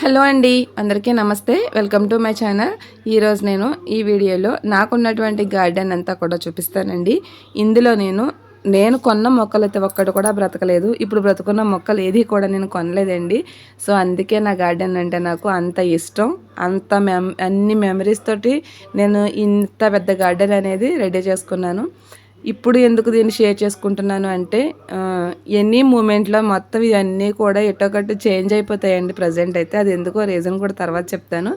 Hello అండి అందరికీ నమస్తే. Welcome to my channel. ఈరోజు నేను ఈ వీడియోలో నాకున్నటువంటి గార్డెన్ అంతా కూడా చూపిస్తానండి. ఇందులో నేను నేను కొన్న మొక్కలు అయితే ఒక్కటి కూడా బ్రతకలేదు. ఇప్పుడు బ్రతుకున్న మొక్కలు ఏది కూడా నేను కొనలేదండి. సో అందుకే నా గార్డెన్ అంటే నాకు అంత ఇష్టం. అంత మెమ్ అన్ని మెమరీస్ తోటి నేను ఇంత పెద్ద గార్డెన్ అనేది రెడీ చేసుకున్నాను. ఇప్పుడు ఎందుకు దీన్ని షేర్ చేసుకుంటున్నాను అంటే ఎనీ మూమెంట్లో మొత్తం ఇవన్నీ కూడా ఎటోకట్టు చేంజ్ అయిపోతాయండి ప్రజెంట్ అయితే. అది ఎందుకో రీజన్ కూడా తర్వాత చెప్తాను.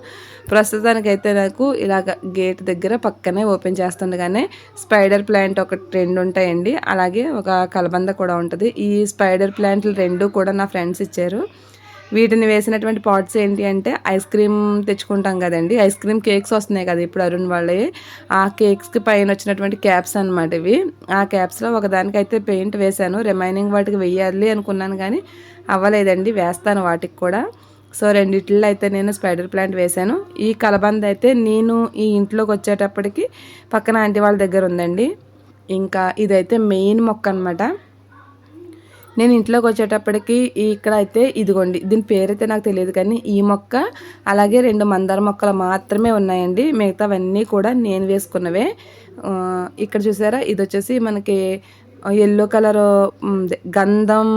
ప్రస్తుతానికైతే నాకు ఇలాగ గేట్ దగ్గర పక్కనే ఓపెన్ చేస్తుండగానే స్పైడర్ ప్లాంట్ ఒక రెండు ఉంటాయండి. అలాగే ఒక కలబంద కూడా ఉంటుంది. ఈ స్పైడర్ ప్లాంట్లు రెండు కూడా నా ఫ్రెండ్స్ ఇచ్చారు. వీటిని వేసినటువంటి పాట్స్ ఏంటి అంటే ఐస్ క్రీమ్ తెచ్చుకుంటాం కదండి. ఐస్ క్రీమ్ కేక్స్ వస్తున్నాయి కదా ఇప్పుడు అరుణ్ వాళ్ళే ఆ కేక్స్కి పైన వచ్చినటువంటి క్యాప్స్ అనమాట ఇవి. ఆ క్యాప్స్లో ఒకదానికైతే పెయింట్ వేశాను. రిమైనింగ్ వాటికి వెయ్యాలి అనుకున్నాను కానీ అవ్వలేదండి. వేస్తాను వాటికి కూడా. సో రెండిట్లో అయితే నేను స్పైడర్ ప్లాంట్ వేశాను. ఈ కలబంద అయితే నేను ఈ ఇంట్లోకి వచ్చేటప్పటికి పక్కన ఆంటీ వాళ్ళ దగ్గర ఉందండి. ఇంకా ఇదైతే మెయిన్ మొక్క అనమాట నేను ఇంట్లోకి వచ్చేటప్పటికి ఇక్కడ అయితే ఇదిగోండి దీని పేరైతే నాకు తెలియదు కానీ ఈ మొక్క అలాగే రెండు మందార మొక్కలు మాత్రమే ఉన్నాయండి. మిగతావన్నీ కూడా నేను వేసుకున్నవే. ఇక్కడ చూసారా? ఇది వచ్చేసి మనకి ఎల్లో కలర్ గంధం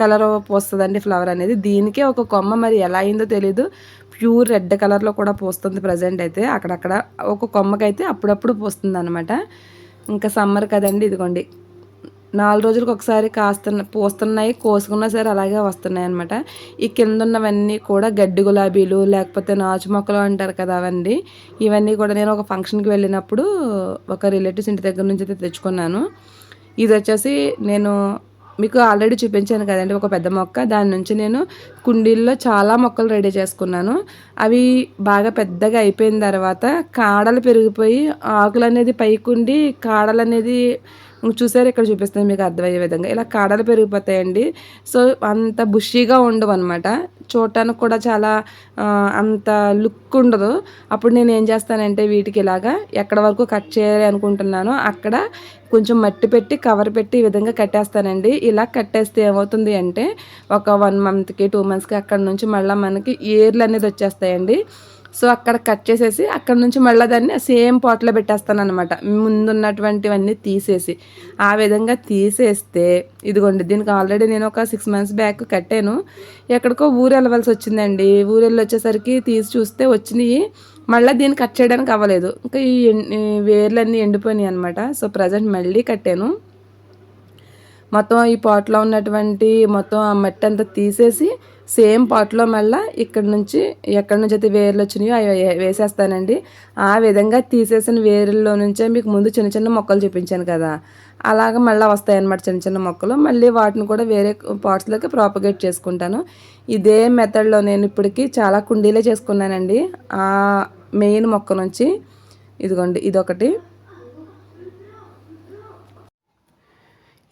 కలర్ పోస్తుందండి ఫ్లవర్ అనేది. దీనికే ఒక కొమ్మ మరి ఎలా అయిందో తెలీదు. ప్యూర్ రెడ్ కలర్లో కూడా పోస్తుంది ప్రజెంట్ అయితే. అక్కడక్కడ ఒక కొమ్మకైతే అప్పుడప్పుడు పోస్తుంది అనమాట ఇంకా సమ్మర్ కదండి ఇదిగోండి. నాలుగు రోజులకు ఒకసారి కాస్తున్న పూస్తున్నాయి కోసుకున్నా సరే అలాగే వస్తున్నాయి అనమాట ఈ కింద ఉన్నవన్నీ కూడా గడ్డి గులాబీలు లేకపోతే నాచు మొక్కలు అంటారు కదా అవన్నీ ఇవన్నీ కూడా నేను ఒక ఫంక్షన్కి వెళ్ళినప్పుడు ఒక రిలేటివ్స్ ఇంటి దగ్గర నుంచి అయితే తెచ్చుకున్నాను. ఇది వచ్చేసి నేను మీకు ఆల్రెడీ చూపించాను కదండి ఒక పెద్ద మొక్క. దాని నుంచి నేను కుండీల్లో చాలా మొక్కలు రెడీ చేసుకున్నాను. అవి బాగా పెద్దగా అయిపోయిన తర్వాత కాడలు పెరిగిపోయి ఆకులు అనేది పైకుండి కాడలు అనేది చూసారు ఇక్కడ చూపిస్తాను మీకు అర్థమయ్యే విధంగా. ఇలా కాడలు పెరిగిపోతాయండి. సో అంత బుషీగా ఉండవు అనమాట చూడటానికి కూడా చాలా అంత లుక్ ఉండదు. అప్పుడు నేను ఏం చేస్తానంటే వీటికి ఇలాగా ఎక్కడ వరకు కట్ చేయాలి అనుకుంటున్నానో అక్కడ కొంచెం మట్టి పెట్టి కవర్ పెట్టి ఈ విధంగా కట్టేస్తానండి. ఇలా కట్టేస్తే ఏమవుతుంది అంటే ఒక వన్ మంత్కి టూ మంత్స్కి అక్కడ నుంచి మళ్ళీ మనకి ఏర్లు అనేది వచ్చేస్తాయండి. సో అక్కడ కట్ చేసేసి అక్కడ నుంచి మళ్ళీ దాన్ని సేమ్ పాట్లో పెట్టేస్తాను అనమాట ముందున్నటువంటివన్నీ తీసేసి. ఆ విధంగా తీసేస్తే ఇదిగోండి దీనికి ఆల్రెడీ నేను ఒక సిక్స్ మంత్స్ బ్యాక్ కట్టాను. ఎక్కడికో ఊరు వెళ్ళవలసి వచ్చిందండి. ఊరు వెళ్ళి వచ్చేసరికి తీసి చూస్తే వచ్చినాయి. మళ్ళీ దీన్ని కట్ చేయడానికి అవ్వలేదు. ఇంకా ఈ వేర్లన్నీ ఎండిపోయినాయి అనమాట సో ప్రజెంట్ మళ్ళీ కట్టాను. మొత్తం ఈ పాట్లో ఉన్నటువంటి మొత్తం ఆ మట్టి అంతా తీసేసి సేమ్ పాట్లో మళ్ళీ ఇక్కడ నుంచి ఎక్కడి నుంచి అయితే వేర్లు వచ్చినాయో అవి వేసేస్తానండి. ఆ విధంగా తీసేసిన వేర్ల్లో నుంచే మీకు ముందు చిన్న చిన్న మొక్కలు చూపించాను కదా. అలాగ మళ్ళీ వస్తాయన్నమాట చిన్న చిన్న మొక్కలు. మళ్ళీ వాటిని కూడా వేరే పాట్స్లోకి ప్రాపగేట్ చేసుకుంటాను. ఇదే మెథడ్లో నేను ఇప్పటికి చాలా కుండీలే చేసుకున్నానండి. ఆ మెయిన్ మొక్క నుంచి ఇదిగోండి ఇదొకటి.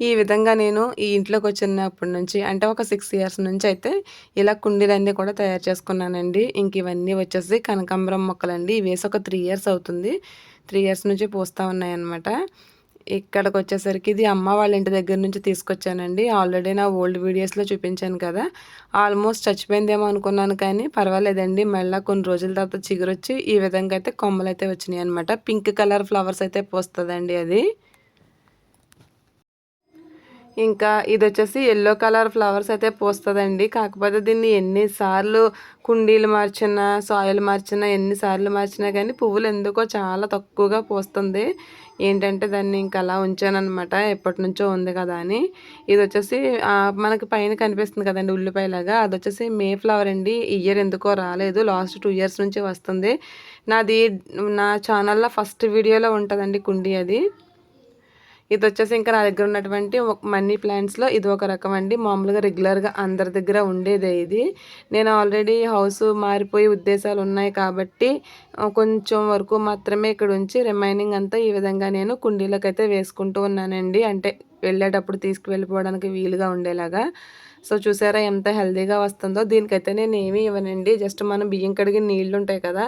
ఈ విధంగా నేను ఈ ఇంట్లోకి వచ్చినప్పటి నుంచి అంటే ఒక సిక్స్ ఇయర్స్ నుంచి అయితే ఇలా కుండీలన్నీ కూడా తయారు చేసుకున్నానండి. ఇంక ఇవన్నీ వచ్చేసి కనకాంబరం మొక్కలండి. వేసి ఒక త్రీ ఇయర్స్ అవుతుంది. త్రీ ఇయర్స్ నుంచి పూస్తూ ఉన్నాయన్నమాట. ఇక్కడికి వచ్చేసరికి ఇది అమ్మ వాళ్ళ ఇంటి దగ్గర నుంచి తీసుకొచ్చానండి. ఆల్రెడీ నా ఓల్డ్ వీడియోస్లో చూపించాను కదా. ఆల్మోస్ట్ చచ్చిపోయిందేమో అనుకున్నాను కానీ పర్వాలేదండి. మళ్ళీ కొన్ని రోజుల తర్వాత చిగురొచ్చి ఈ విధంగా అయితే కొమ్మలు అయితే వచ్చినాయి అనమాట పింక్ కలర్ ఫ్లవర్స్ అయితే పోస్తుందండి అది. ఇంకా ఇది వచ్చేసి ఎల్లో కలర్ ఫ్లవర్స్ అయితే పోస్తుందండి. కాకపోతే దీన్ని ఎన్నిసార్లు కుండీలు మార్చినా సాయిల్ మార్చినా ఎన్నిసార్లు మార్చినా కానీ పువ్వులు ఎందుకో చాలా తక్కువగా పోస్తుంది. ఏంటంటే దాన్ని ఇంకా అలా ఉంచానమాట ఎప్పటి నుంచో ఉంది కదా అని. ఇది వచ్చేసి మనకి పైన కనిపిస్తుంది కదండి ఉల్లిపాయలాగా. అది వచ్చేసి మే ఫ్లవర్ అండి. ఇయర్ ఎందుకో రాలేదు. లాస్ట్ టూ ఇయర్స్ నుంచి వస్తుంది. నాది నా ఛానల్లో ఫస్ట్ వీడియోలో ఉంటుందండి కుండీ అది. ఇది వచ్చేసి ఇంకా నా దగ్గర ఉన్నటువంటి మనీ ప్లాంట్స్లో ఇది ఒక రకం అండి. మామూలుగా రెగ్యులర్గా అందరి దగ్గర ఉండేదే ఇది. నేను ఆల్రెడీ హౌస్ మారిపోయే ఉద్దేశాలు ఉన్నాయి కాబట్టి కొంచెం వరకు మాత్రమే ఇక్కడ ఉంచి రిమైనింగ్ అంతా ఈ విధంగా నేను కుండీలకైతే అయితే వేసుకుంటూ ఉన్నానండి. అంటే వెళ్ళేటప్పుడు తీసుకువెళ్ళిపోవడానికి వీలుగా ఉండేలాగా. సో చూసారా ఎంత హెల్దీగా వస్తుందో. దీనికైతే నేను ఏమీ ఇవ్వనండి. జస్ట్ మనం బియ్యం కడిగిన నీళ్ళు ఉంటాయి కదా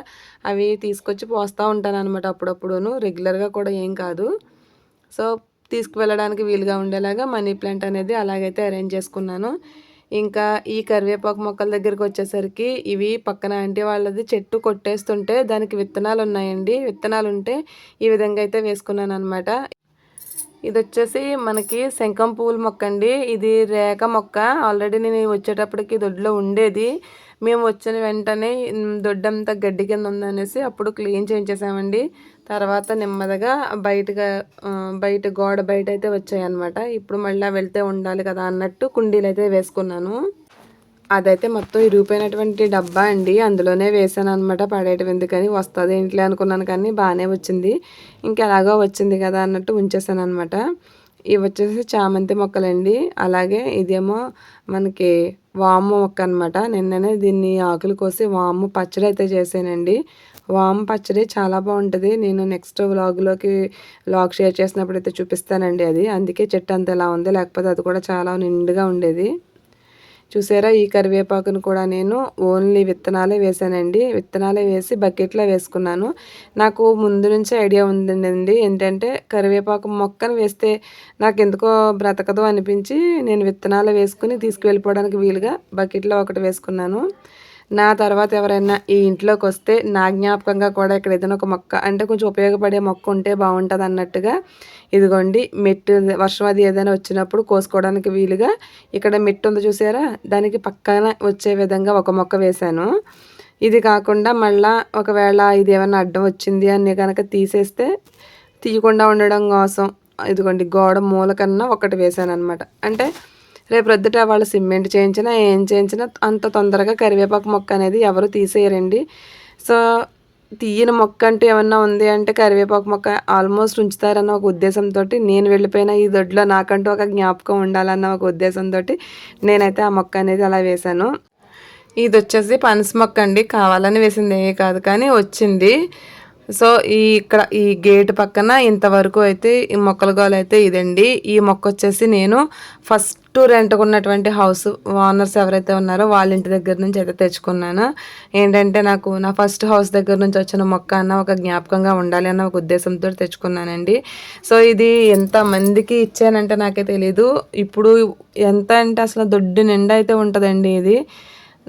అవి తీసుకొచ్చి పోస్తూ ఉంటాను అనమాట అప్పుడప్పుడును. రెగ్యులర్గా కూడా ఏం కాదు. సో తీసుకువెళ్ళడానికి వీలుగా ఉండేలాగా మనీ ప్లాంట్ అనేది అలాగైతే అరేంజ్ చేసుకున్నాను. ఇంకా ఈ కరివేపాకు మొక్కల దగ్గరికి వచ్చేసరికి ఇవి పక్కన ఆంటీ వాళ్ళది చెట్టు కొట్టేస్తుంటే దానికి విత్తనాలు ఉన్నాయండి. విత్తనాలు ఉంటే ఈ విధంగా అయితే వేసుకున్నాను అనమాట ఇది వచ్చేసి మనకి శంఖం పూల మొక్క అండి ఇది రేఖ మొక్క. ఆల్రెడీ నేను వచ్చేటప్పటికి దొడ్లో ఉండేది. మేము వచ్చిన వెంటనే దొడ్డంతా గడ్డి కింద ఉందనేసి అప్పుడు క్లీన్ చేయించేసామండి. తర్వాత నెమ్మదిగా బయటగా బయట గోడ బయట అయితే వచ్చాయన్నమాట. ఇప్పుడు మళ్ళీ వెళ్తే ఉండాలి కదా అన్నట్టు కుండీలు అయితే వేసుకున్నాను. అదైతే మొత్తం ఇరిగిపోయినటువంటి డబ్బా అండి. అందులోనే వేసాను అనమాట పడేయటం ఎందుకని. వస్తుంది ఇంట్లో అనుకున్నాను కానీ బాగానే వచ్చింది. ఇంకా ఎలాగో వచ్చింది కదా అన్నట్టు ఉంచేసాను అనమాట ఇవి వచ్చేసి చామంతి మొక్కలండి. అలాగే ఇదేమో మనకి వాము మొక్క అనమాట నిన్ననే దీన్ని ఆకులు కోసి వాము పచ్చడి అయితే చేసానండి వామ్ పచ్చడి చాలా బాగుంటుంది. నేను నెక్స్ట్ వ్లాగ్లోకి వ్లాగ్ షేర్ చేసినప్పుడు అయితే చూపిస్తానండి అది. అందుకే చెట్టు అంత ఎలా ఉంది. లేకపోతే అది కూడా చాలా నిండుగా ఉండేది. చూసారా ఈ కరివేపాకును కూడా నేను ఓన్లీ విత్తనాలే వేసానండి. విత్తనాలే వేసి బకెట్లో వేసుకున్నాను. నాకు ముందు నుంచి ఐడియా ఉందండి. ఏంటంటే కరివేపాకు మొక్కను వేస్తే నాకు ఎందుకో బ్రతకదు అనిపించి నేను విత్తనాలు వేసుకుని తీసుకువెళ్ళిపోవడానికి వీలుగా బకెట్లో ఒకటి వేసుకున్నాను. నా తర్వాత ఎవరైనా ఈ ఇంట్లోకి వస్తే నా జ్ఞాపకంగా కూడా ఇక్కడ ఏదైనా ఒక మొక్క అంటే కొంచెం ఉపయోగపడే మొక్క ఉంటే బాగుంటుంది అన్నట్టుగా ఇదిగోండి మెట్టు వర్షం అది ఏదైనా వచ్చినప్పుడు కోసుకోవడానికి వీలుగా ఇక్కడ మెట్టు ఉంది చూసారా? దానికి పక్కన వచ్చే విధంగా ఒక మొక్క వేశాను. ఇది కాకుండా మళ్ళా ఒకవేళ ఇది ఏమైనా అడ్డం వచ్చింది అని కనుక తీసేస్తే తీయకుండా ఉండడం కోసం ఇదిగోండి గోడ మూల కన్నా ఒకటి వేసాను అనమాట అంటే రేపు ప్రొద్దుట వాళ్ళు సిమెంట్ చేయించినా ఏం చేయించినా అంత తొందరగా కరివేపాకు మొక్క అనేది ఎవరు తీసేయరండి. సో తీయని మొక్క అంటూ ఏమన్నా ఉంది అంటే కరివేపాకు మొక్క ఆల్మోస్ట్ ఉంచుతారన్న ఒక ఉద్దేశంతో నేను వెళ్ళిపోయిన ఈ దొడ్లో నాకంటూ ఒక జ్ఞాపకం ఉండాలన్న ఒక ఉద్దేశంతో నేనైతే ఆ మొక్క అనేది అలా వేశాను. ఇది వచ్చేసి పనస మొక్క అండి. కావాలని వేసింది ఏ కాదు కానీ వచ్చింది. సో ఈ ఇక్కడ ఈ గేట్ పక్కన ఇంతవరకు అయితే ఈ మొక్కల గోలు అయితే ఇదండి. ఈ మొక్క వచ్చేసి నేను ఫస్ట్ రెంట్కున్నటువంటి హౌస్ ఓనర్స్ ఎవరైతే ఉన్నారో వాళ్ళ ఇంటి దగ్గర నుంచి అయితే తెచ్చుకున్నాను. ఏంటంటే నాకు నా ఫస్ట్ హౌస్ దగ్గర నుంచి వచ్చిన మొక్క అన్న ఒక జ్ఞాపకంగా ఉండాలి అన్న ఒక ఉద్దేశంతో తెచ్చుకున్నానండి. సో ఇది ఎంత మందికి ఇచ్చానంటే నాకే తెలీదు. ఇప్పుడు ఎంత అంటే అసలు దొడ్డు నిండా అయితే ఉంటుందండి ఇది.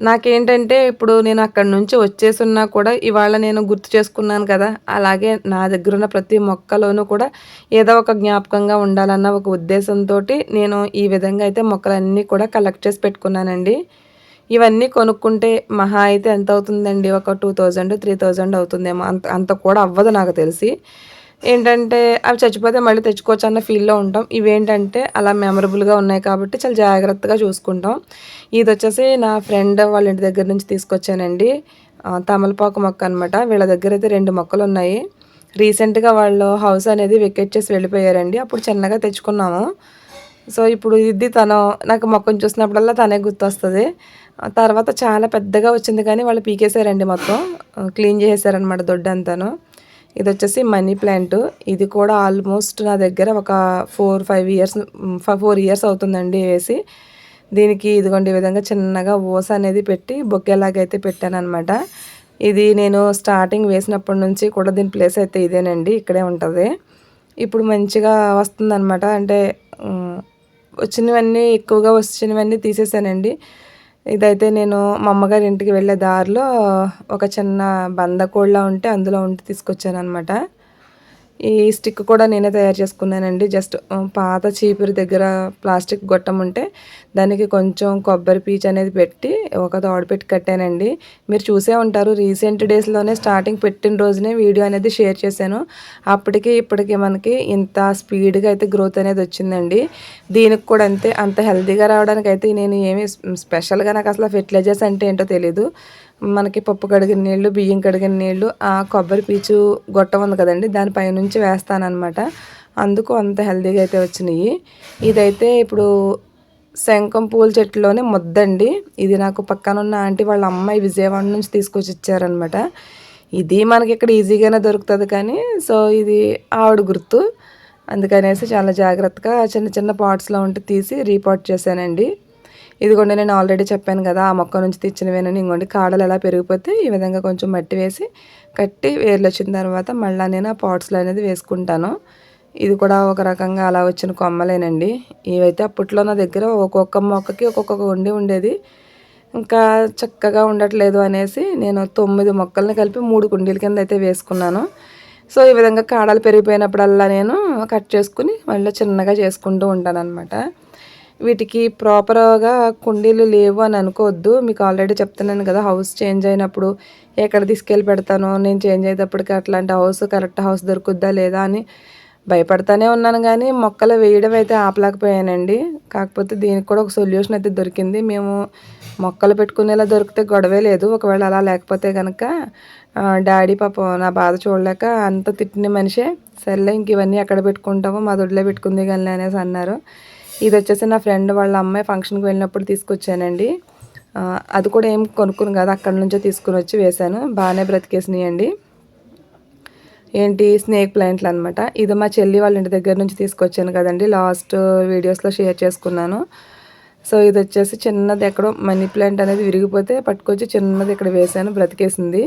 నాకేంటంటే ఇప్పుడు నేను అక్కడి నుంచి వచ్చేసున్నా కూడా ఇవాళ నేను గుర్తు చేసుకున్నాను కదా అలాగే నా దగ్గర ఉన్న ప్రతి మొక్కలోనూ కూడా ఏదో ఒక జ్ఞాపకంగా ఉండాలన్న ఒక ఉద్దేశంతో నేను ఈ విధంగా అయితే మొక్కలన్నీ కూడా కలెక్ట్ చేసి పెట్టుకున్నానండి. ఇవన్నీ కొనుక్కుంటే మహా అయితే ఎంత అవుతుందండి ఒక టూ థౌజండ్ త్రీ థౌజండ్ అవుతుందేమో. అంత అంత కూడా అవ్వదు నాకు తెలిసి. ఏంటంటే అవి చచ్చిపోతే మళ్ళీ తెచ్చుకోవచ్చు అన్న ఫీల్లో ఉంటాం. ఇవేంటంటే అలా మెమరబుల్గా ఉన్నాయి కాబట్టి చాలా జాగ్రత్తగా చూసుకుంటాం. ఇది వచ్చేసి నా ఫ్రెండ్ వాళ్ళ ఇంటి దగ్గర నుంచి తీసుకొచ్చానండి. తమలపాకు మొక్క అనమాట వీళ్ళ దగ్గర అయితే రెండు మొక్కలు ఉన్నాయి. రీసెంట్గా వాళ్ళు హౌస్ అనేది వెకెట్ చేసి వెళ్ళిపోయారండి. అప్పుడు చిన్నగా తెచ్చుకున్నాము. సో ఇప్పుడు ఇది తను నాకు మొక్కను చూసినప్పుడల్లా తనే గుర్తొస్తుంది. తర్వాత చాలా పెద్దగా వచ్చింది కానీ వాళ్ళు పీకేశారండి మొత్తం. క్లీన్ చేసేసారనమాట దొడ్డంతాను. ఇది వచ్చేసి మనీ ప్లాంట్. ఇది కూడా ఆల్మోస్ట్ నా దగ్గర ఒక four five years four years అవుతుందండి వేసి. దీనికి ఇదిగోండి ఈ విధంగా చిన్నగా ఓస అనేది పెట్టి బొక్కేలాగైతే పెట్టాను అనమాట ఇది నేను స్టార్టింగ్ వేసినప్పటి నుంచి కూడా దీని ప్లేస్ అయితే ఇదేనండి ఇక్కడే ఉంటుంది. ఇప్పుడు మంచిగా వస్తుందన్నమాట. అంటే వచ్చినవన్నీ ఎక్కువగా వచ్చినవన్నీ తీసేసానండి. ఇదైతే నేను మా అమ్మగారి ఇంటికి వెళ్ళే దారిలో ఒక చిన్న బందకోళ్ళ ఉంటే అందులో ఉంటే తీసుకొచ్చాను అనమాట ఈ స్టిక్ కూడా నేనే తయారు చేసుకున్నానండి. జస్ట్ పాత చీపురు దగ్గర ప్లాస్టిక్ గొట్టం ఉంటే దానికి కొంచెం కొబ్బరి పీచ్ అనేది పెట్టి ఒక తోడు పెట్టి కట్టానండి. మీరు చూసే ఉంటారు రీసెంట్ డేస్లోనే స్టార్టింగ్ పెట్టిన రోజునే వీడియో అనేది షేర్ చేశాను. అప్పటికి ఇప్పటికి మనకి ఇంత స్పీడ్గా అయితే గ్రోత్ అనేది వచ్చిందండి. దీనికి కూడా అంతే అంత హెల్తీగా రావడానికి అయితే నేను ఏమి స్పెషల్గా నాకు అసలు ఫెర్టిలైజర్స్ అంటే ఏంటో తెలీదు. మనకి పప్పు కడిగిన నీళ్ళు బియ్యం కడిగిన నీళ్ళు ఆ కొబ్బరి పీచు గొట్టం ఉంది కదండి దానిపై నుంచి వేస్తానమాట అందుకు అంత హెల్దీగా అయితే వచ్చినాయి. ఇదైతే ఇప్పుడు శంఖం పూల చెట్టులోనే ముద్దండి. ఇది నాకు పక్కన ఉన్న ఆంటీ వాళ్ళ అమ్మాయి విజయవాడ నుంచి తీసుకొచ్చి ఇచ్చారనమాట ఇది మనకి ఇక్కడ ఈజీగానే దొరుకుతుంది కానీ సో ఇది ఆవిడ గుర్తు. అందుకనేసి చాలా జాగ్రత్తగా చిన్న చిన్న పాట్స్లో ఉంటే తీసి రీపాట్ చేశానండి. ఇదిగోండి నేను ఆల్రెడీ చెప్పాను కదా ఆ మొక్క నుంచి తెచ్చినవేనని. ఇంకోండి కాడలు ఎలా పెరిగిపోతే ఈ విధంగా కొంచెం మట్టి వేసి కట్టి వేర్లు వచ్చిన తర్వాత మళ్ళీ నేను ఆ పాట్స్లో అనేది వేసుకుంటాను. ఇది కూడా ఒక రకంగా అలా వచ్చిన కొమ్మలేనండి. ఇవైతే అప్పట్లో నా దగ్గర ఒక్కొక్క మొక్కకి ఒక్కొక్క ఉండి ఉండేది. ఇంకా చక్కగా ఉండట్లేదు అనేసి నేను తొమ్మిది మొక్కల్ని కలిపి మూడు కుండీల కింద అయితే వేసుకున్నాను. సో ఈ విధంగా కాడలు పెరిగిపోయినప్పుడల్లా నేను కట్ చేసుకుని మళ్ళీ చిన్నగా చేసుకుంటూ ఉంటాను అనమాట వీటికి ప్రాపర్గా కుండీలు లేవు అని అనుకోవద్దు. మీకు ఆల్రెడీ చెప్తున్నాను కదా హౌస్ చేంజ్ అయినప్పుడు ఎక్కడ తీసుకెళ్ళి పెడతాను నేను చేంజ్ అయ్యేటప్పటికి అట్లాంటి హౌస్ కరెక్ట్ హౌస్ దొరుకుద్దా లేదా అని భయపడతానే ఉన్నాను కానీ మొక్కలు వేయడం అయితే ఆపలేకపోయానండి. కాకపోతే దీనికి కూడా ఒక సొల్యూషన్ అయితే దొరికింది. మేము మొక్కలు పెట్టుకునేలా దొరికితే గొడవే లేదు. ఒకవేళ అలా లేకపోతే కనుక డాడీ పాప నా బాధ చూడలేక అంత తిట్టిన మనిషే సర్లే ఇంక ఇవన్నీ ఎక్కడ పెట్టుకుంటామో మా దొడ్లో పెట్టుకుంది కానీ అనేసి అన్నారు. ఇది వచ్చేసి నా ఫ్రెండ్ వాళ్ళ అమ్మాయి ఫంక్షన్కి వెళ్ళినప్పుడు తీసుకొచ్చానండి. అది కూడా ఏం కొనుక్కుని కాదు అక్కడ నుంచే తీసుకుని వచ్చి వేశాను. బాగానే బ్రతికేసినాయండి. ఏంటి స్నేక్ ప్లాంట్లు అనమాట ఇది మా చెల్లి వాళ్ళ ఇంటి దగ్గర నుంచి తీసుకొచ్చాను కదండి. లాస్ట్ వీడియోస్లో షేర్ చేసుకున్నాను. సో ఇది వచ్చేసి చిన్నది ఎక్కడో మనీ ప్లాంట్ అనేది విరిగిపోతే పట్టుకొచ్చి చిన్నది ఇక్కడ వేసాను బ్రతికేసింది.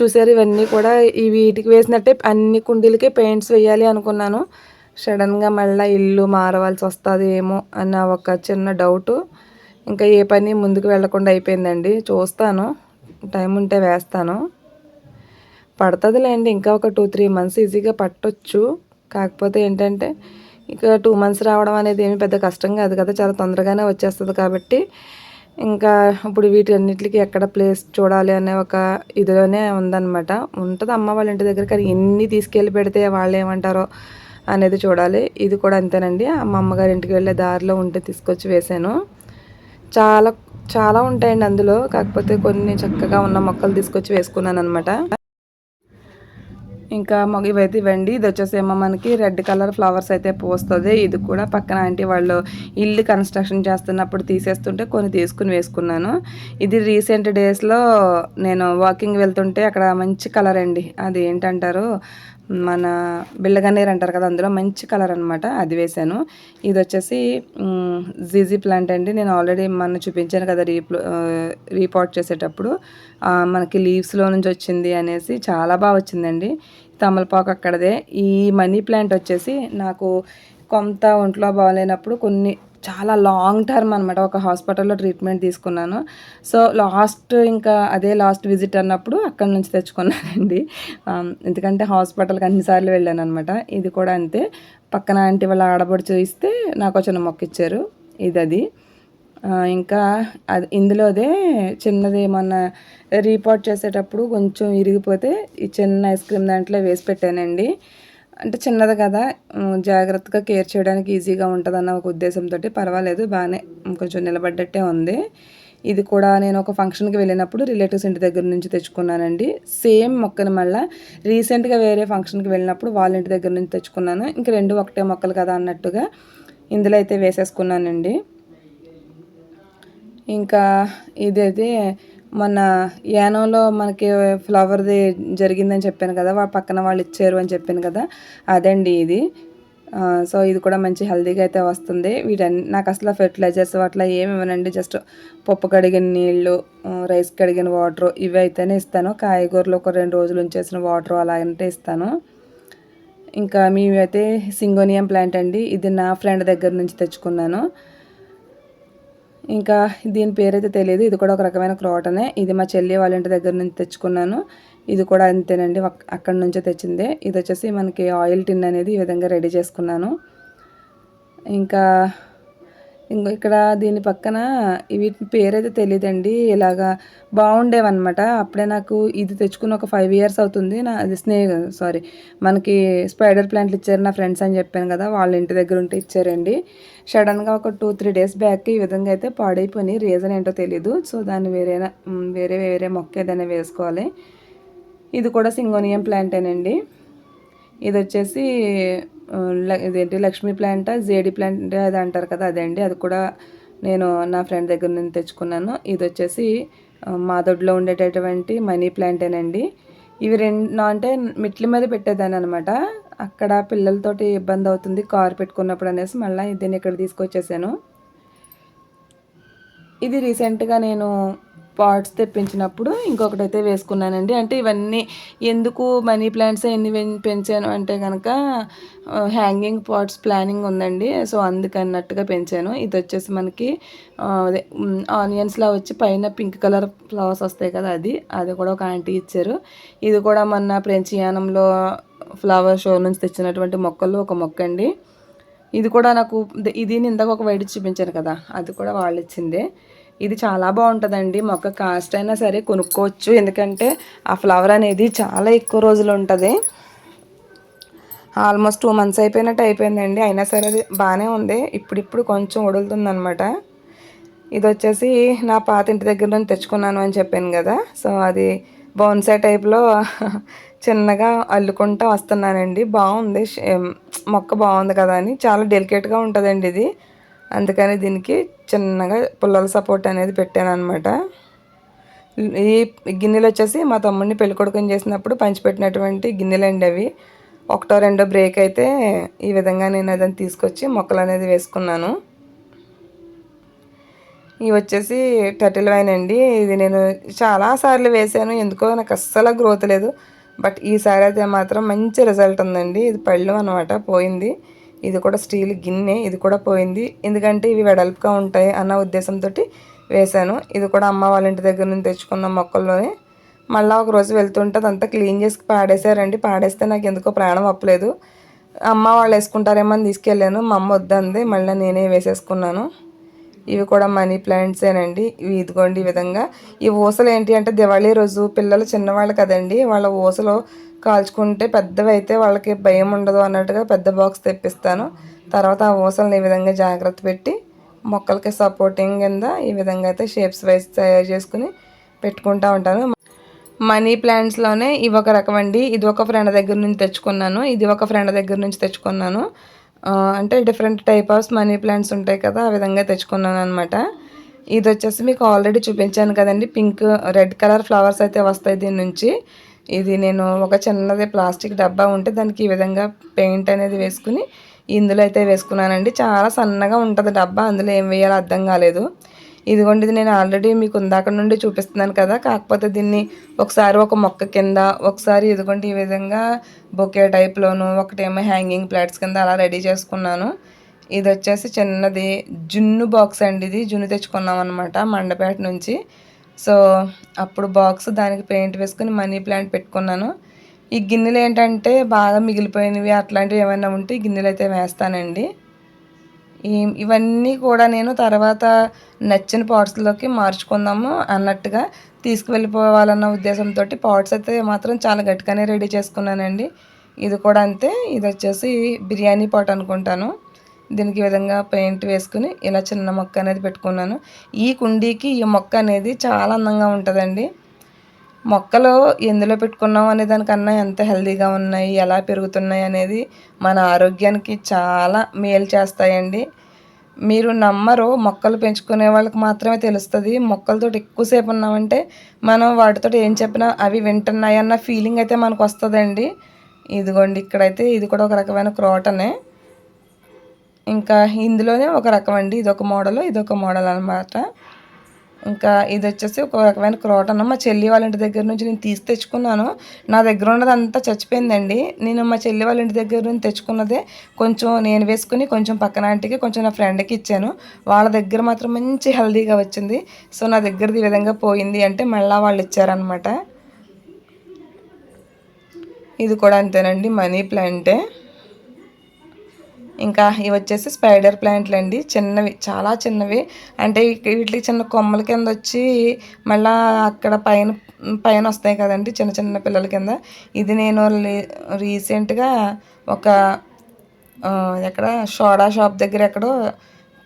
చూసారు ఇవన్నీ కూడా ఇవి వీటికి వేసినట్టే అన్ని కుండీలకి పెయింట్స్ వేయాలి అనుకున్నాను. సడన్గా మళ్ళీ ఇల్లు మారవలసి వస్తుంది ఏమో అన్న ఒక చిన్న డౌటు. ఇంకా ఏ పని ముందుకు వెళ్ళకుండా అయిపోయిందండి. చూస్తాను. టైం ఉంటే వేస్తాను. పడుతుందిలేండి. ఇంకా ఒక టూ త్రీ మంత్స్ ఈజీగా పట్టొచ్చు. కాకపోతే ఏంటంటే ఇక టూ మంత్స్ రావడం అనేది ఏమి పెద్ద కష్టం కాదు కదా. చాలా తొందరగానే వచ్చేస్తుంది కాబట్టి. ఇంకా ఇప్పుడు వీటన్నిటికి ఎక్కడ ప్లేస్ చూడాలి అనే ఒక ఇదిలోనే ఉందన్నమాట. ఉంటుంది అమ్మ వాళ్ళ ఇంటి దగ్గర కానీ ఎన్ని తీసుకెళ్ళి పెడితే వాళ్ళు ఏమంటారో అనేది చూడాలి. ఇది కూడా అంతేనండి. మా అమ్మగారి ఇంటికి వెళ్ళే దారిలో ఉంటే తీసుకొచ్చి వేసాను. చాలా చాలా ఉంటాయండి అందులో. కాకపోతే కొన్ని చక్కగా ఉన్న మొక్కలు తీసుకొచ్చి వేసుకున్నాను అనమాట ఇంకా మొగ ఇవైతే ఇవ్వండి. ఇది వచ్చేసేమో మనకి రెడ్ కలర్ ఫ్లవర్స్ అయితే పోస్తుంది. ఇది కూడా పక్కన ఆంటీ వాళ్ళు ఇల్లు కన్స్ట్రక్షన్ చేస్తున్నప్పుడు తీసేస్తుంటే కొన్ని తీసుకుని వేసుకున్నాను. ఇది రీసెంట్ డేస్లో నేను వాకింగ్ వెళ్తుంటే అక్కడ మంచి కలర్ అండి. అది ఏంటంటారు మన బిళ్ళగన్నేరు అంటారు కదా అందులో మంచి కలర్ అనమాట అది వేశాను. ఇది వచ్చేసి జీజీ ప్లాంట్ అండి. నేను ఆల్రెడీ మన చూపించాను కదా రీప్లో రీపాట్ చేసేటప్పుడు. మనకి లీవ్స్లో నుంచి వచ్చింది అనేసి చాలా బాగా వచ్చిందండి. తమలపాకు అక్కడదే. ఈ మనీ ప్లాంట్ వచ్చేసి నాకు కొంత ఒంట్లో బాగాలేనప్పుడు కొన్ని చాలా లాంగ్ టర్మ్ అనమాట ఒక హాస్పిటల్లో ట్రీట్మెంట్ తీసుకున్నాను. సో లాస్ట్ ఇంకా అదే లాస్ట్ విజిట్ అన్నప్పుడు అక్కడ నుంచి తెచ్చుకున్నానండి. ఎందుకంటే హాస్పిటల్కి అన్నిసార్లు వెళ్ళాను అనమాట ఇది కూడా అంతే. పక్కన ఆంటీ వాళ్ళ ఆడబడి చూస్తే నాకు చిన్న మొక్క ఇచ్చారు. ఇది అది ఇంకా అది ఇందులోదే చిన్నది ఏమన్నా రీపోర్ట్ చేసేటప్పుడు కొంచెం ఇరిగిపోతే ఈ చిన్న ఐస్ క్రీమ్ దాంట్లో వేసి పెట్టానండి. అంటే చిన్నది కదా జాగ్రత్తగా కేర్ చేయడానికి ఈజీగా ఉంటుందన్న ఒక ఉద్దేశంతో పర్వాలేదు బాగానే కొంచెం నిలబడ్డట్టే ఉంది. ఇది కూడా నేను ఒక ఫంక్షన్కి వెళ్ళినప్పుడు రిలేటివ్స్ ఇంటి దగ్గర నుంచి తెచ్చుకున్నానండి. సేమ్ మొక్కను మళ్ళీ రీసెంట్గా వేరే ఫంక్షన్కి వెళ్ళినప్పుడు వాళ్ళ ఇంటి దగ్గర నుంచి తెచ్చుకున్నాను. ఇంక రెండు ఒకటే మొక్కలు కదా అన్నట్టుగా ఇందులో అయితే వేసేసుకున్నానండి. ఇంకా ఇదైతే మొన్న యానంలో మనకి ఫ్లవర్ది జరిగిందని చెప్పాను కదా వాళ్ళ పక్కన వాళ్ళు ఇచ్చారు అని చెప్పాను కదా అదండి ఇది. సో ఇది కూడా మంచి హెల్దీగా అయితే వస్తుంది. వీటన్ని నాకు అసలు ఫెర్టిలైజర్స్ అట్లా ఏమి ఇవ్వనండి. జస్ట్ పప్పు కడిగిన నీళ్ళు రైస్ కడిగిన వాటర్ ఇవి అయితేనే ఇస్తాను. కాయగూరలు ఒక రెండు రోజులు ఉంచేసిన వాటర్ అలాగంటే ఇస్తాను. ఇంకా మేమైతే సింగోనియం ప్లాంట్ అండి. ఇది నా ఫ్రెండ్ దగ్గర నుంచి తెచ్చుకున్నాను. ఇంకా దీని పేరైతే తెలియదు ఇది కూడా ఒక రకమైన క్రోటనే ఇది మా చెల్లి వాళ్ళ ఇంటి దగ్గర నుంచి తెచ్చుకున్నాను. ఇది కూడా అంతేనండి. అక్కడి నుంచే తెచ్చిందే. ఇది వచ్చేసి మనకి ఆయిల్ టిన్ అనేది ఈ విధంగా రెడీ చేసుకున్నాను. ఇంకా ఇంకో ఇక్కడ దీని పక్కన వీటి పేరైతే తెలియదండి ఇలాగా బాగుండేవన్నమాట అప్పుడే నాకు ఇది తెచ్చుకున్న ఒక ఫైవ్ ఇయర్స్ అవుతుంది. నా అది స్నే సారీ మనకి స్పైడర్ ప్లాంట్లు ఇచ్చారు నా ఫ్రెండ్స్ అని చెప్పాను కదా వాళ్ళ ఇంటి దగ్గర ఉంటే ఇచ్చారండి. సడన్గా ఒక టూ త్రీ డేస్ బ్యాక్ ఈ విధంగా అయితే పాడైపోయి రీజన్ ఏంటో తెలీదు. సో దాన్ని వేరే వేరే వేరే మొక్క ఏదైనా వేసుకోవాలి. ఇది కూడా సింగోనియం ప్లాంటేనండి ఇది వచ్చేసి ఇదేంటి లక్ష్మీ ప్లాంట్ జేడి ప్లాంట్ అది అంటారు కదా అదే అండి అది కూడా నేను నా ఫ్రెండ్ దగ్గర నుంచి తెచ్చుకున్నాను. ఇది వచ్చేసి మా దొడ్లో ఉండేటటువంటి మనీ ప్లాంటేనండి. ఇవి రెండు అంటే మిట్ల మీద పెట్టేదాన్ని అనమాట అక్కడ పిల్లలతోటి ఇబ్బంది అవుతుంది కారు పెట్టుకున్నప్పుడు అనేసి మళ్ళీ దీన్ని ఇక్కడ తీసుకొచ్చేసాను. ఇది రీసెంట్గా నేను పాట్స్ తెప్పించినప్పుడు ఇంకొకటి అయితే వేసుకున్నానండి. అంటే ఇవన్నీ ఎందుకు మనీ ప్లాంట్స్ ఎన్ని పెంచాను అంటే కనుక హ్యాంగింగ్ పాట్స్ ప్లానింగ్ ఉందండి. సో అందుకన్నట్టుగా పెంచాను. ఇది వచ్చేసి మనకి అదే ఆనియన్స్లో వచ్చి పైన పింక్ కలర్ ఫ్లవర్స్ వస్తాయి కదా అది. అది కూడా ఒక ఆంటీ ఇచ్చారు. ఇది కూడా మొన్న ప్రెంచియానంలో ఫ్లవర్ షో నుంచి తెచ్చినటువంటి మొక్కల్లో ఒక మొక్క అండి. ఇది కూడా నాకు ఇది ఇందాక ఒక వైట్ చూపించాను కదా. అది కూడా వాళ్ళు ఇచ్చిందే. ఇది చాలా బాగుంటుందండి. మొక్క కాస్ట్ అయినా సరే కొనుక్కోవచ్చు. ఎందుకంటే ఆ ఫ్లవర్ అనేది చాలా ఎక్కువ రోజులు ఉంటుంది. ఆల్మోస్ట్ టూ మంత్స్ అయిపోయినట్టు అయిపోయిందండి. అయినా సరే అది బాగానే ఉంది. ఇప్పుడిప్పుడు కొంచెం వదులుతుంది అనమాట ఇది వచ్చేసి నా పాత ఇంటి దగ్గర నుంచి తెచ్చుకున్నాను అని చెప్పాను కదా. సో అది బౌన్సే టైప్లో చిన్నగా అల్లుకుంటూ వస్తున్నానండి. బాగుంది. షే- మొక్క బాగుంది కదా అని. చాలా డెలికేట్గా ఉంటుందండి ఇది. అందుకని దీనికి చిన్నగా పుల్లల సపోర్ట్ అనేది పెట్టాను అనమాట ఈ గిన్నెలు వచ్చేసి మా తమ్ముడిని పెళ్ళికొడుకుని చేసినప్పుడు పంచిపెట్టినటువంటి గిన్నెలండి అవి. ఒకటో రెండో బ్రేక్ అయితే ఈ విధంగా నేను అదని తీసుకొచ్చి మొక్కలు అనేది వేసుకున్నాను. ఇవి వచ్చేసి టటిల్ వైన్ అండి. ఇది నేను చాలా సార్లు వేసాను. ఎందుకో నాకు అస్సలు గ్రోత్ లేదు. బట్ ఈసారి అయితే మాత్రం మంచి రిజల్ట్ ఉందండి. ఇది పళ్ళు అనమాట పోయింది. ఇది కూడా స్టీల్ గిన్నె ఇది కూడా పోయింది. ఎందుకంటే ఇవి వెడల్పుగా ఉంటాయి అన్న ఉద్దేశంతో వేశాను. ఇది కూడా అమ్మ వాళ్ళ ఇంటి దగ్గర నుంచి తెచ్చుకున్న మొక్కల్లోనే. మళ్ళీ ఒక రోజు వెళ్తుంటే అదంతా క్లీన్ చేసి పాడేశారండి. పాడేస్తే నాకు ఎందుకో ప్రాణం అప్పలేదు. అమ్మ వాళ్ళు వేసుకుంటారేమో అని తీసుకెళ్ళాను. మా అమ్మ వద్దంది. మళ్ళీ నేనే వేసేసుకున్నాను. ఇవి కూడా మనీ ప్లాంట్సేనండి. ఇవి ఇదిగోండి ఈ విధంగా. ఈ ఊసలు ఏంటి అంటే దివాళీ రోజు పిల్లలు చిన్నవాళ్ళు కదండి. వాళ్ళ ఊసలు కాల్చుకుంటే పెద్దవి అయితే వాళ్ళకి భయం ఉండదు అన్నట్టుగా పెద్ద బాక్స్ తెప్పిస్తాను. తర్వాత ఆ ఊసలను ఈ విధంగా జాగ్రత్త పెట్టి మొక్కలకి సపోర్టింగ్ కింద ఈ విధంగా అయితే షేప్స్ వైజ్ తయారు చేసుకుని పెట్టుకుంటూ ఉంటాను. మనీ ప్లాంట్స్లోనే ఇవి ఒక రకం అండి. ఇది ఒక ఫ్రెండ్ దగ్గర నుంచి తెచ్చుకున్నాను. ఇది ఒక ఫ్రెండ్ దగ్గర నుంచి తెచ్చుకున్నాను. అంటే different type of money plants ఉంటాయి కదా ఆ విధంగా తెచ్చుకున్నాను అనమాట ఇది వచ్చేసి మీకు ఆల్రెడీ చూపించాను కదండి. పింక్ రెడ్ కలర్ ఫ్లవర్స్ అయితే వస్తాయి దీని నుంచి. ఇది నేను ఒక చిన్నది ప్లాస్టిక్ డబ్బా ఉంటే దానికి ఈ విధంగా పెయింట్ అనేది వేసుకుని ఇందులో అయితే వేసుకున్నానండి. చాలా సన్నగా ఉంటుంది డబ్బా అందులో ఏం వేయాలో అర్థం కాలేదు. ఇదిగోండి ఇది నేను ఆల్రెడీ మీకు ఇందాక నుండి చూపిస్తున్నాను కదా. కాకపోతే దీన్ని ఒకసారి ఒక మొక్క కింద ఒకసారి ఇదిగోండి ఈ విధంగా బొకే టైప్లోను ఒకటేమో హ్యాంగింగ్ ప్లాట్స్ కింద అలా రెడీ చేసుకున్నాను. ఇది వచ్చేసి చిన్నది జున్ను బాక్స్ అండి ఇది. జున్ను తెచ్చుకున్నాం అనమాట మండపేట నుంచి. సో అప్పుడు బాక్స్ దానికి పెయింట్ వేసుకుని మనీ ప్లాంట్ పెట్టుకున్నాను. ఈ గిన్నెలు ఏంటంటే బాగా మిగిలిపోయినవి అట్లాంటివి ఏమైనా ఉంటే గిన్నెలు అయితే వేస్తానండి. ఇవన్నీ కూడా నేను తర్వాత నచ్చిన పాట్స్లోకి మార్చుకుందాము అన్నట్టుగా తీసుకువెళ్ళిపోవాలన్న ఉద్దేశంతో పాట్స్ అయితే మాత్రం చాలా గట్టిగానే రెడీ చేసుకున్నానండి. ఇది కూడా అంతే. ఇది వచ్చేసి బిర్యానీ పాట్ అనుకుంటాను. దీనికి విధంగా పెయింట్ వేసుకుని ఇలా చిన్న మొక్క అనేది పెట్టుకున్నాను. ఈ కుండీకి ఈ మొక్క అనేది చాలా అందంగా ఉంటుందండి. మొక్కలు ఎందులో పెట్టుకున్నాం అనే దానికన్నా ఎంత హెల్దీగా ఉన్నాయి ఎలా పెరుగుతున్నాయి అనేది మన ఆరోగ్యానికి చాలా మేలు చేస్తాయండి. మీరు నమ్మరు మొక్కలు పెంచుకునే వాళ్ళకి మాత్రమే తెలుస్తుంది. మొక్కలతో ఎక్కువసేపు ఉన్నామంటే మనం వాటితో ఏం చెప్పినా అవి వింటున్నాయి అన్న ఫీలింగ్ అయితే మనకు వస్తుందండి ఇదిగోండి ఇక్కడైతే ఇది కూడా ఒక రకమైన క్రోటనే. ఇంకా ఇందులోనే ఒక రకం అండి ఇదొక మోడల్ ఇదొక మోడల్ అనమాట ఇంకా ఇది వచ్చేసి ఒక రకమైన క్రోటన్ మా చెల్లి వాళ్ళ ఇంటి దగ్గర నుంచి నేను తీసి తెచ్చుకున్నాను. నా దగ్గర ఉన్నది అంతా చచ్చిపోయిందండి. నేను మా చెల్లి వాళ్ళ ఇంటి దగ్గర నుంచి తెచ్చుకున్నదే కొంచెం నేను వేసుకుని కొంచెం పక్కన ఆంటీకి కొంచెం నా ఫ్రెండ్కి ఇచ్చాను. వాళ్ళ దగ్గర మాత్రం మంచి హెల్దీగా వచ్చింది. సో నా దగ్గరది ఈ విధంగా పోయింది అంటే మళ్ళీ వాళ్ళు ఇచ్చారనమాట ఇది కూడా అంతేనండి. మనీ ప్లాంటే. ఇంకా ఇవి వచ్చేసి స్పైడర్ ప్లాంట్లు అండి. చిన్నవి చాలా చిన్నవి. అంటే వీటికి చిన్న కొమ్మల కింద వచ్చి మళ్ళా అక్కడ పైన పైన వస్తాయి కదండి చిన్న చిన్న పిల్లల కింద. ఇది నేను రీసెంట్గా ఒక ఎక్కడ సోడా షాప్ దగ్గర ఎక్కడో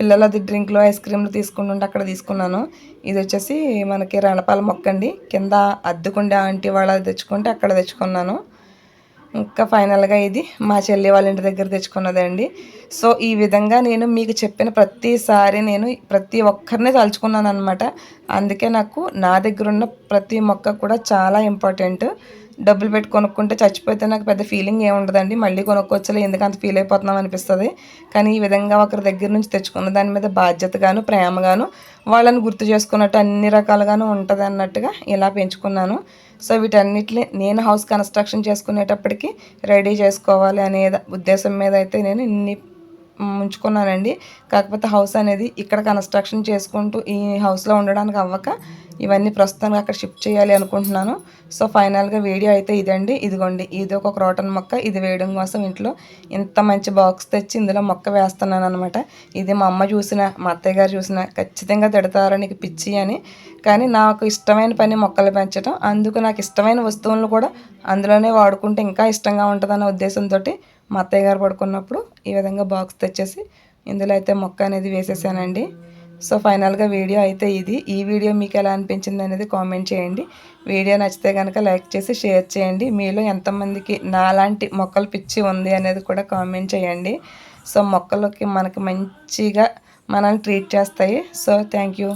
పిల్లలది డ్రింక్లు ఐస్ క్రీమ్లు తీసుకుంటుంటే అక్కడ తీసుకున్నాను. ఇది వచ్చేసి మనకి రణపాల మొక్క అండి కింద అద్దుకుండే ఆంటీ వాళ్ళది తెచ్చుకుంటే అక్కడ తెచ్చుకున్నాను. ఇంకా ఫైనల్గా ఇది మా చెల్లి వాళ్ళ ఇంటి దగ్గర తెచ్చుకున్నదండి. సో ఈ విధంగా నేను మీకు చెప్పిన ప్రతిసారి నేను ప్రతి ఒక్కరిని తలుచుకున్నాను అనమాట అందుకే నాకు నా దగ్గర ఉన్న ప్రతి మొక్క కూడా చాలా ఇంపార్టెంట్. డబ్బులు పెట్టి కొనుక్కుంటే చచ్చిపోతే నాకు పెద్ద ఫీలింగ్ ఏమి ఉండదండి. మళ్ళీ కొనుక్కోవచ్చులే ఎందుకు అంత ఫీల్ అయిపోతున్నాం అనిపిస్తుంది. కానీ ఈ విధంగా ఒకరి దగ్గర నుంచి తెచ్చుకున్న దాని మీద బాధ్యతగాను ప్రేమగాను వాళ్ళని గుర్తు చేసుకున్నట్టు అన్ని రకాలుగాను ఉంటుంది అన్నట్టుగా ఇలా పెంచుకున్నాను. సో వీటన్నిటిని నేను హౌస్ కన్స్ట్రక్షన్ చేసుకునేటప్పటికి రెడీ చేసుకోవాలి అనే ఉద్దేశం మీద అయితే నేను ఇన్ని ఉంచుకున్నానండి కాకపోతే హౌస్ అనేది ఇక్కడ కన్స్ట్రక్షన్ చేసుకుంటూ ఈ హౌస్లో ఉండడానికి అవ్వక ఇవన్నీ ప్రస్తుతానికి అక్కడ షిఫ్ట్ చేయాలి అనుకుంటున్నాను. సో ఫైనల్గా వీడియో అయితే ఇదండి. ఇదిగోండి ఇది ఒక క్రోటన్ మొక్క ఇది వేయడం కోసం ఇంట్లో ఇంత మంచి బాక్స్ తెచ్చి ఇందులో మొక్క వేస్తున్నాను అనమాట ఇది మా అమ్మ చూసిన మా అత్తయ్య గారు చూసిన ఖచ్చితంగా తిడతారు నీకు పిచ్చి అని. కానీ నాకు ఇష్టమైన పని మొక్కలు పెంచడం అందుకు నాకు ఇష్టమైన వస్తువులను కూడా అందులోనే వాడుకుంటే ఇంకా ఇష్టంగా ఉంటుందన్న ఉద్దేశంతో మా అత్తయ్య గారు పడుకున్నప్పుడు ఈ విధంగా బాక్స్ తెచ్చేసి ఇందులో అయితే మొక్క అనేది వేసేసానండి. సో ఫైనల్గా వీడియో అయితే ఇది. ఈ వీడియో మీకు ఎలా అనిపించింది అనేది కామెంట్ చేయండి. వీడియో నచ్చితే కనుక లైక్ చేసి షేర్ చేయండి. మీలో ఎంతమందికి నాలాంటి మొక్కలు పిచ్చి ఉంది అనేది కూడా కామెంట్ చేయండి. సో మొక్కలకి మనకి మంచిగా మనల్ని ట్రీట్ చేస్తాయి. So thank you